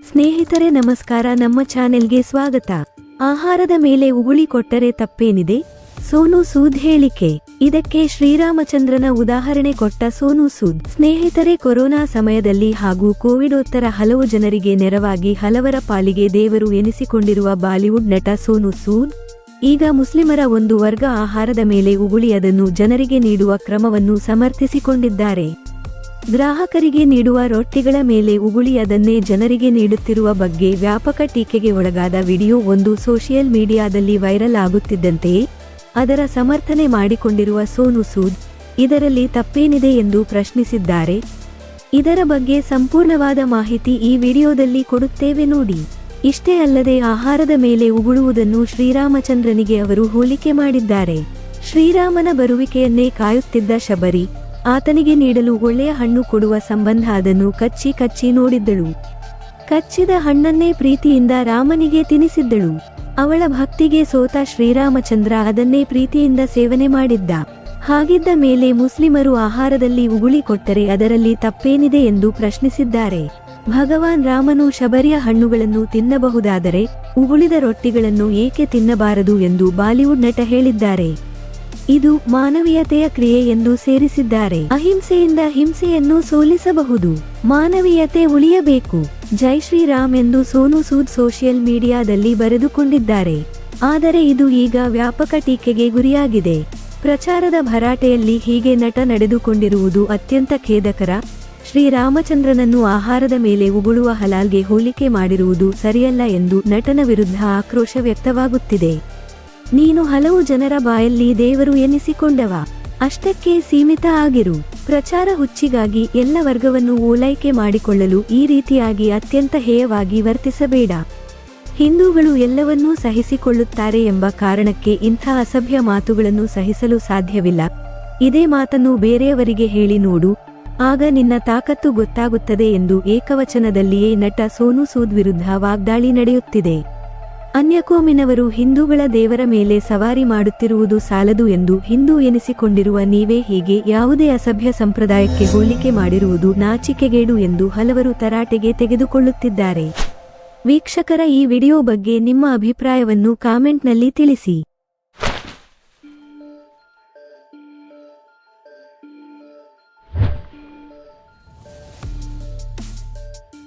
ಸ್ನೇಹಿತರೆ, ನಮಸ್ಕಾರ. ನಮ್ಮ ಚಾನೆಲ್ಗೆ ಸ್ವಾಗತ. ಆಹಾರದ ಮೇಲೆ ಉಗುಳಿ ಕೊಟ್ಟರೆ ತಪ್ಪೇನಿದೆ? ಸೋನು ಸೂದ್ ಹೇಳಿಕೆ. ಇದಕ್ಕೆ ಶ್ರೀರಾಮಚಂದ್ರನ ಉದಾಹರಣೆ ಕೊಟ್ಟ ಸೋನು ಸೂದ್. ಸ್ನೇಹಿತರೆ, ಕೊರೋನಾ ಸಮಯದಲ್ಲಿ ಹಾಗೂ ಕೋವಿಡೋತ್ತರ ಹಲವು ಜನರಿಗೆ ನೆರವಾಗಿ ಹಲವರ ಪಾಲಿಗೆ ದೇವರು ಎನಿಸಿಕೊಂಡಿರುವ ಬಾಲಿವುಡ್ ನಟ ಸೋನು ಸೂದ್. ಈಗ ಮುಸ್ಲಿಮರ ಒಂದು ವರ್ಗ ಆಹಾರದ ಮೇಲೆ ಉಗುಳಿ ಅದನ್ನು ಜನರಿಗೆ ನೀಡುವ ಕ್ರಮವನ್ನು ಸಮರ್ಥಿಸಿಕೊಂಡಿದ್ದಾರೆ. ಗ್ರಾಹಕರಿಗೆ ನೀಡುವ ರೊಟ್ಟಿಗಳ ಮೇಲೆ ಉಗುಳಿ ಅದನ್ನೇ ಜನರಿಗೆ ನೀಡುತ್ತಿರುವ ಬಗ್ಗೆ ವ್ಯಾಪಕ ಟೀಕೆಗೆ ಒಳಗಾದ ವಿಡಿಯೋ ಒಂದು ಸೋಷಿಯಲ್ ಮೀಡಿಯಾದಲ್ಲಿ ವೈರಲ್ ಆಗುತ್ತಿದ್ದಂತೆಯೇ ಅದರ ಸಮರ್ಥನೆ ಮಾಡಿಕೊಂಡಿರುವ ಸೋನು ಸೂದ್, ಇದರಲ್ಲಿ ತಪ್ಪೇನಿದೆ ಎಂದು ಪ್ರಶ್ನಿಸಿದ್ದಾರೆ. ಇದರ ಬಗ್ಗೆ ಸಂಪೂರ್ಣವಾದ ಮಾಹಿತಿ ಈ ವಿಡಿಯೋದಲ್ಲಿ ಕೊಡುತ್ತೇವೆ ನೋಡಿ. ಇಷ್ಟೇ ಅಲ್ಲದೆ ಆಹಾರದ ಮೇಲೆ ಉಗುಳುವುದನ್ನು ಶ್ರೀರಾಮಚಂದ್ರನಿಗೆ ಅವರು ಹೋಲಿಕೆ ಮಾಡಿದ್ದಾರೆ. ಶ್ರೀರಾಮನ ಬರುವಿಕೆಯನ್ನೇ ಕಾಯುತ್ತಿದ್ದ ಶಬರಿ ಆತನಿಗೆ ನೀಡಲು ಒಳ್ಳೆಯ ಹಣ್ಣು ಕೊಡುವ ಸಂಬಂಧ ಅದನ್ನು ಕಚ್ಚಿ ಕಚ್ಚಿ ನೋಡಿದ್ದಳು. ಕಚ್ಚಿದ ಹಣ್ಣನ್ನೇ ಪ್ರೀತಿಯಿಂದ ರಾಮನಿಗೆ ತಿನಿಸಿದ್ದಳು. ಅವಳ ಭಕ್ತಿಗೆ ಸೋತ ಶ್ರೀರಾಮಚಂದ್ರ ಅದನ್ನೇ ಪ್ರೀತಿಯಿಂದ ಸೇವನೆ ಮಾಡಿದ್ದ. ಹಾಗಿದ್ದ ಮೇಲೆ ಮುಸ್ಲಿಮರು ಆಹಾರದಲ್ಲಿ ಉಗುಳಿ ಕೊಟ್ಟರೆ ಅದರಲ್ಲಿ ತಪ್ಪೇನಿದೆ ಎಂದು ಪ್ರಶ್ನಿಸಿದ್ದಾರೆ. ಭಗವಾನ್ ರಾಮನು ಶಬರಿಯ ಹಣ್ಣುಗಳನ್ನು ತಿನ್ನಬಹುದಾದರೆ ಉಗುಳಿದ ರೊಟ್ಟಿಗಳನ್ನು ಏಕೆ ತಿನ್ನಬಾರದು ಎಂದು ಬಾಲಿವುಡ್ ನಟ ಹೇಳಿದ್ದಾರೆ. ಇದು ಮಾನವೀಯತೆಯ ಕ್ರಿಯೆ ಎಂದು ಸೇರಿಸಿದ್ದಾರೆ. ಅಹಿಂಸೆಯಿಂದ ಹಿಂಸೆಯನ್ನು ಸೋಲಿಸಬಹುದು. ಮಾನವೀಯತೆ ಉಳಿಯಬೇಕು. ಜೈ ಶ್ರೀರಾಮ್ ಎಂದು ಸೋನು ಸೂದ್ ಸೋಷಿಯಲ್ ಮೀಡಿಯಾದಲ್ಲಿ ಬರೆದುಕೊಂಡಿದ್ದಾರೆ. ಆದರೆ ಇದು ಈಗ ವ್ಯಾಪಕ ಟೀಕೆಗೆ ಗುರಿಯಾಗಿದೆ. ಪ್ರಚಾರದ ಭರಾಟೆಯಲ್ಲಿ ಹೀಗೆ ನಟ ನಡೆದುಕೊಂಡಿರುವುದು ಅತ್ಯಂತ ಖೇದಕರ. ಶ್ರೀರಾಮಚಂದ್ರನನ್ನು ಆಹಾರದ ಮೇಲೆ ಉಗುಳುವ ಹಲಾಲ್ಗೆ ಹೋಲಿಕೆ ಮಾಡಿರುವುದು ಸರಿಯಲ್ಲ ಎಂದು ನಟನ ವಿರುದ್ಧ ಆಕ್ರೋಶ ವ್ಯಕ್ತವಾಗುತ್ತಿದೆ. ನೀನು ಹಲವು ಜನರ ಬಾಯಲ್ಲಿ ದೇವರು ಎನಿಸಿಕೊಂಡವ. ಅಷ್ಟಕ್ಕೆ ಸೀಮಿತ ಆಗಿರು. ಪ್ರಚಾರ ಹುಚ್ಚಿಗಾಗಿ ಎಲ್ಲ ವರ್ಗವನ್ನು ಓಲೈಕೆ ಮಾಡಿಕೊಳ್ಳಲು ಈ ರೀತಿಯಾಗಿ ಅತ್ಯಂತ ಹೇಯವಾಗಿ ವರ್ತಿಸಬೇಡ. ಹಿಂದೂಗಳು ಎಲ್ಲವನ್ನೂ ಸಹಿಸಿಕೊಳ್ಳುತ್ತಾರೆ ಎಂಬ ಕಾರಣಕ್ಕೆ ಇಂಥ ಅಸಭ್ಯ ಮಾತುಗಳನ್ನು ಸಹಿಸಲು ಸಾಧ್ಯವಿಲ್ಲ. ಇದೇ ಮಾತನ್ನು ಬೇರೆಯವರಿಗೆ ಹೇಳಿ ನೋಡು. ಆಗ ನಿನ್ನ ತಾಕತ್ತು ಗೊತ್ತಾಗುತ್ತದೆ ಎಂದು ಏಕವಚನದಲ್ಲಿಯೇ ನಟ ಸೋನು ಸೂದ್ ವಿರುದ್ಧ ವಾಗ್ದಾಳಿ ನಡೆಯುತ್ತಿದೆ. ಅನ್ಯಕೋಮಿನವರು ಹಿಂದೂಗಳ ದೇವರ ಮೇಲೆ ಸವಾರಿ ಮಾಡುತ್ತಿರುವುದು ಸಾಲದು ಎಂದು ಹಿಂದೂ ಎನಿಸಿಕೊಂಡಿರುವ ನೀವೇ ಹೀಗೆ ಯಾವುದೇ ಅಸಭ್ಯ ಸಂಪ್ರದಾಯಕ್ಕೆ ಹೋಲಿಕೆ ಮಾಡಿರುವುದು ನಾಚಿಕೆಗೇಡು ಎಂದು ಹಲವರು ತರಾಟೆಗೆ ತೆಗೆದುಕೊಳ್ಳುತ್ತಿದ್ದಾರೆ. ವೀಕ್ಷಕರ ಈ ವಿಡಿಯೋ ಬಗ್ಗೆ ನಿಮ್ಮ ಅಭಿಪ್ರಾಯವನ್ನು ಕಾಮೆಂಟ್ನಲ್ಲಿ ತಿಳಿಸಿ.